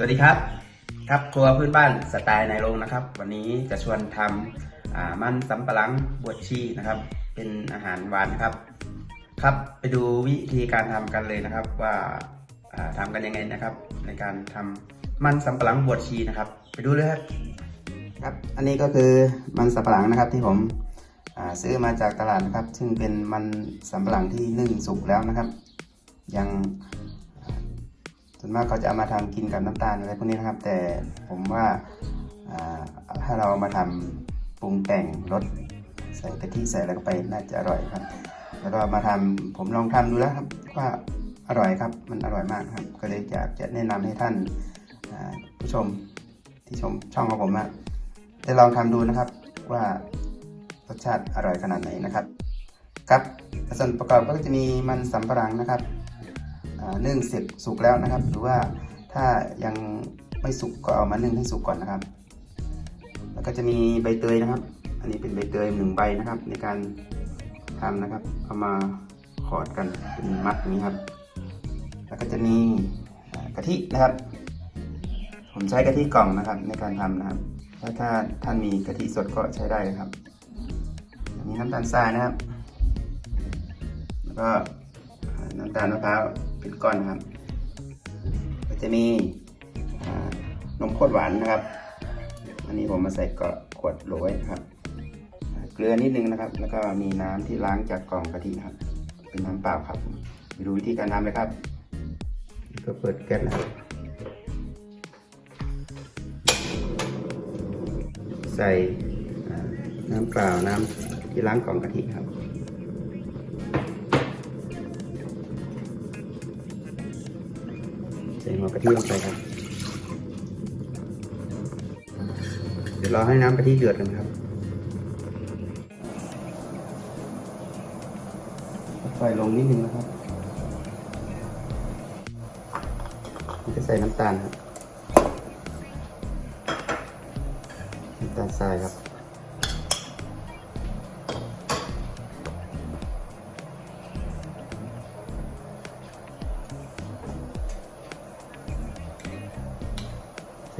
สวัสดีครับ ครับครัวพื้นบ้านสไตล์ในโรงนะครับ วันนี้จะชวนทำมันสำปะหลังบวชชีนะครับ เป็นอาหารหวานครับ ครับไปดูวิธีการทำกันเลยนะครับว่าอ่าทำกันยังไงนะครับ ในการทำมันสำปะหลังบวชชีนะครับ ไปดูเลยครับครับ อันนี้ก็คือมันสำปะหลังนะครับที่ผมซื้อมาจากตลาดนะครับ ซึ่งเป็นมันสำปะหลังที่นึ่งสุกแล้วนะครับ ยัง ส่วนมากเขาจะเอามาทำกินกับน้ำตาลอะไรพวกนี้นะครับ แต่ผมว่าอ่าถ้าเรามาทำปรุงแต่งรสใส่กะทิใส่อะไรเข้าไปน่าจะอร่อยครับ แล้วก็มาทำผมลองทำดูแล้วครับว่าอร่อยครับมันอร่อยมากครับ ก็เลยอยากจะแนะนำให้ท่านผู้ชมที่ชมช่องของผมนะได้ลองทำดูนะครับว่ารสชาติอร่อยขนาดไหนนะครับ ครับส่วนประกอบก็จะมีมันสำปะหลังนะครับ นึ่งเสร็จสุกแล้วนะครับ หรือว่าถ้ายังไม่สุกก็เอามานึ่งให้สุกก่อนนะครับ แล้วก็จะมีใบเตยนะครับ อันนี้เป็นใบเตยหนึ่งใบนะครับ ในการทำนะครับ เอามาขอดกันเป็นมัดนี้ครับ แล้วก็จะมีกะทินะครับ ผมใช้กะทิกล่องนะครับ ในการทำนะครับ ถ้าถ้าท่านมีกะทิสดก็ใช้ได้ครับอันนี้น้ำตาลทรายนะครับ แล้วก็น้ำตาลมะพร้าว เป็นก้อนนะครับ ก็จะมีนมข้นหวานนะครับ อันนี้ผมมาใส่กขวดโหลไว้ครับ เกลือนิดนึงนะครับ แล้วก็มีน้ำที่ล้างจากกล่องกะทิครับ เป็นน้ำเปล่าครับไปดูวิธีการทำเลยครับก็เปิดแก๊สนะครับ ใส่น้ำเปล่าน้ำที่ล้างกล่องกะทิครับ ส่หัวกะทิลงไปครับ เดี๋ยวรอให้น้ำกะทิเดือดกันครับใส่ลงนิดนึงนะครับจะใส่น้ำตาลครับ น้ำตาลทรายครับ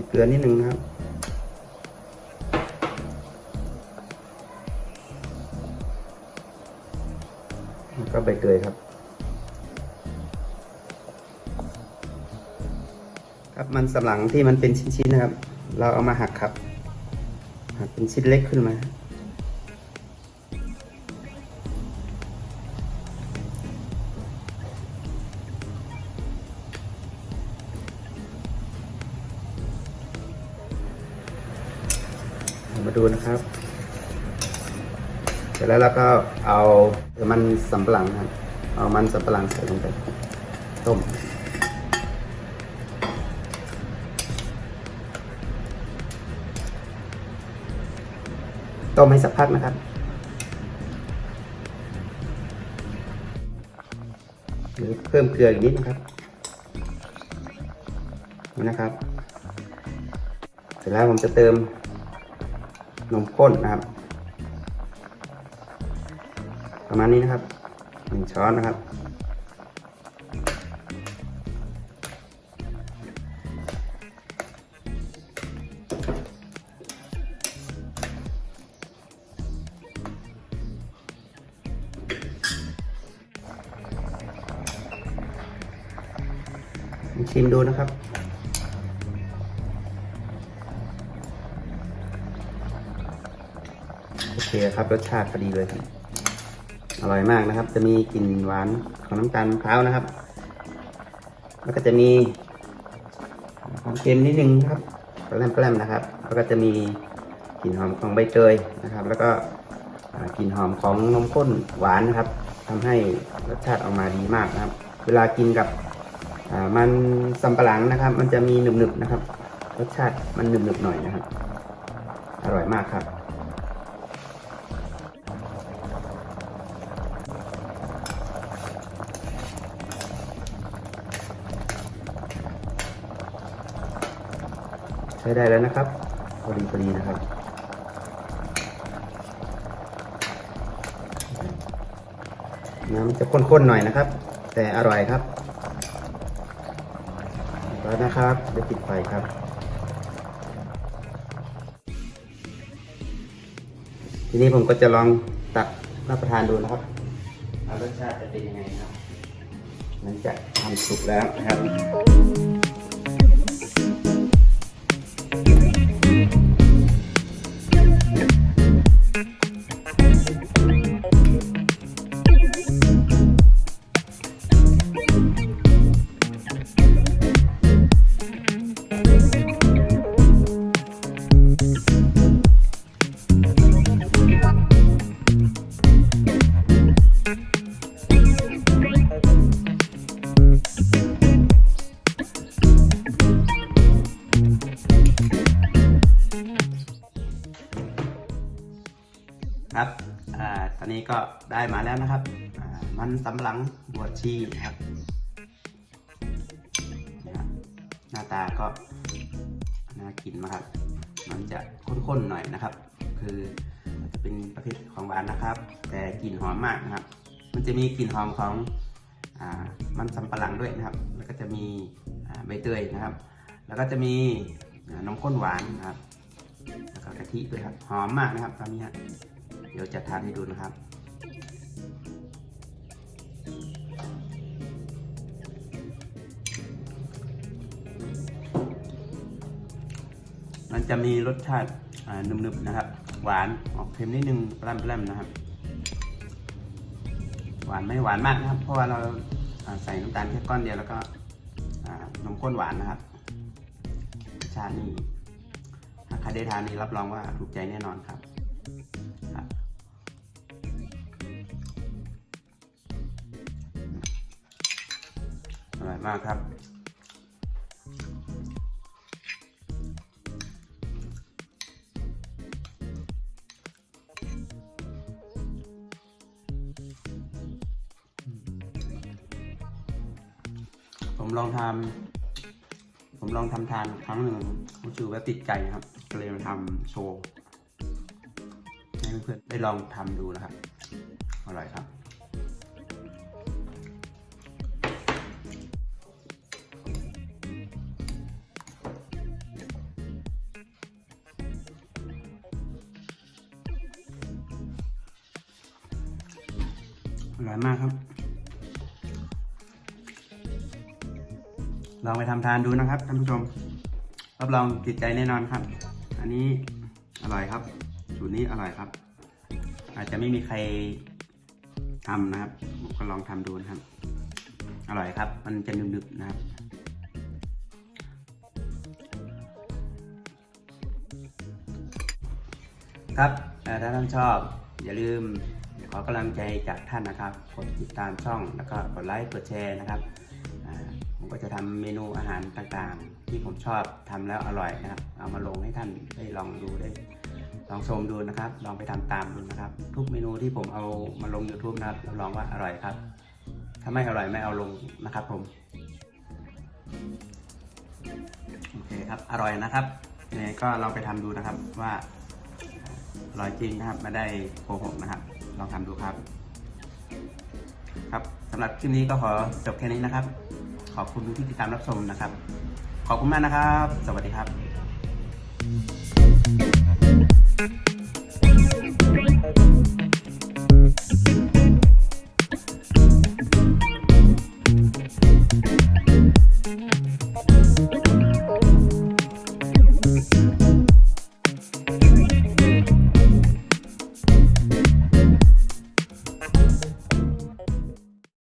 เกลือนิดนึงนะครับแล้วก็ใบเกยครับ ครับมันสำหลังที่มันเป็นชิ้นๆนะครับ เราเอามาหักครับ หักเป็นชิ้นเล็กขึ้นมา มาดูนะครับ เสร็จแล้วเราก็เอามันสำปะหลังครับ เอามันสำปะหลังใส่ลงไปต้มต้มให้สักพักนะครับหรือเพิ่มเกลืออีกนิดนะครับนี่นะครับ เสร็จแล้วผมจะเติม นมข้นนะครับ ประมาณนี้นะครับหนึ่งช้อนนะครับลองชิมดูนะครับ เคครับรสชาติพอดีเลยครับอร่อยมากนะครับ จะมีกลิ่นหวานของน้ำตาลมะพร้าวนะครับ แล้วก็จะมีความเค็มนิดนึงครับแกล้มแกล้มๆนะครับ แล้วก็จะมีกลิ่นหอมของใบเตยนะครับ แล้วก็กลิ่นหอมของนมข้นหวานนะครับทำให้รสชาติออกมาดีมากนะครับ เวลากินกับมันสำปะหลังนะครับ มันจะมีหนึบๆนะครับ รสชาติมันหนึบๆหน่อยนะครับ อร่อยมากครับ ใช้ได้แล้วนะครับพอดีพอดีนะครับน้ำจะข้นๆหน่อยนะครับ แต่อร่อยครับแล้วนะครับเดี๋ยวปิดไฟครับทีนี้ผมก็จะลองตักรับประทานดูนะครับรสชาติจะเป็นยังไงครับหลังจากทำสุกแล้วนะครับ ก็ได้มาแล้วนะครับ มันสำปะหลังบวชชีนะครับ หน้าตาก็น่ากินมากครับ มันจะข้นๆหน่อยนะครับ คือจะเป็นประเภทของหวานนะครับ แต่กลิ่นหอมมากนะครับ มันจะมีกลิ่นหอมของอมันสำปะหลังด้วยนะครับ แล้วก็จะมีใบเตยนะครับ แล้วก็จะมีอ่านมข้นหวานนะครับ แล้วก็กะทิด้วยครับ หอมมากนะครับตอนนี้เดี๋ยวจะทานให้ดูนะครับ มันจะมีรสชาติอ่านุ่มๆนะครับ หวานออกเค็มนิดนึงแปร่มๆนะครับ หวานไม่หวานมากนะครับ เพราะว่าเราใส่น้ำตาลแค่ก้อนเดียวแล้วก็นมข้นหวานนะครับ ชาตินี่ถ้าใครได้ทานนี่รับรองว่าถูกใจแน่นอนครับอร่อยมากครับ ผมลองทำผมลองทำทานครั้งหนึ่งรู้สึกว่าติดใจนะครับก็เลยมาทำโชว์ให้เพื่อนๆได้ลองทำดูนะครับ อร่อยครับอร่อยมากครับ ลองไปทำทานดูนะครับท่านผู้ชม รับรองติดใจแน่นอนครับ อันนี้อร่อยครับ สูตรนี้อร่อยครับ อาจจะไม่มีใครทำนะครับผมก็ลองทำดูนะครับ อร่อยครับ มันจะนึบๆนะครับครับถ้าท่านชอบอย่าลืมขอกำลังใจจากท่านนะครับกดติดตามช่องแล้วก็กดไลค์กดแชร์นะครับ ผมก็จะทำเมนูอาหารต่างๆ ที่ผมชอบทำแล้วอร่อยนะครับ เอามาลงให้ท่านได้ลองดูได้ลองชมดูนะครับ ลองไปทำตามดูนะครับ ทุกเมนูที่ผมเอามาลง YouTube นะครับรับรองว่าอร่อยครับ ถ้าไม่อร่อยไม่เอาลงนะครับผมโอเคครับอร่อยนะครับยังไงก็ลองไปทำดูนะครับว่าอร่อยจริงนะครับไม่ได้โกหกนะครับ ลองทำดูครับ ครับสำหรับคลิปนี้ก็ขอจบแค่นี้นะครับ ขอบคุณที่ติดตามรับชมนะครับ ขอบคุณมากนะครับ สวัสดีครับ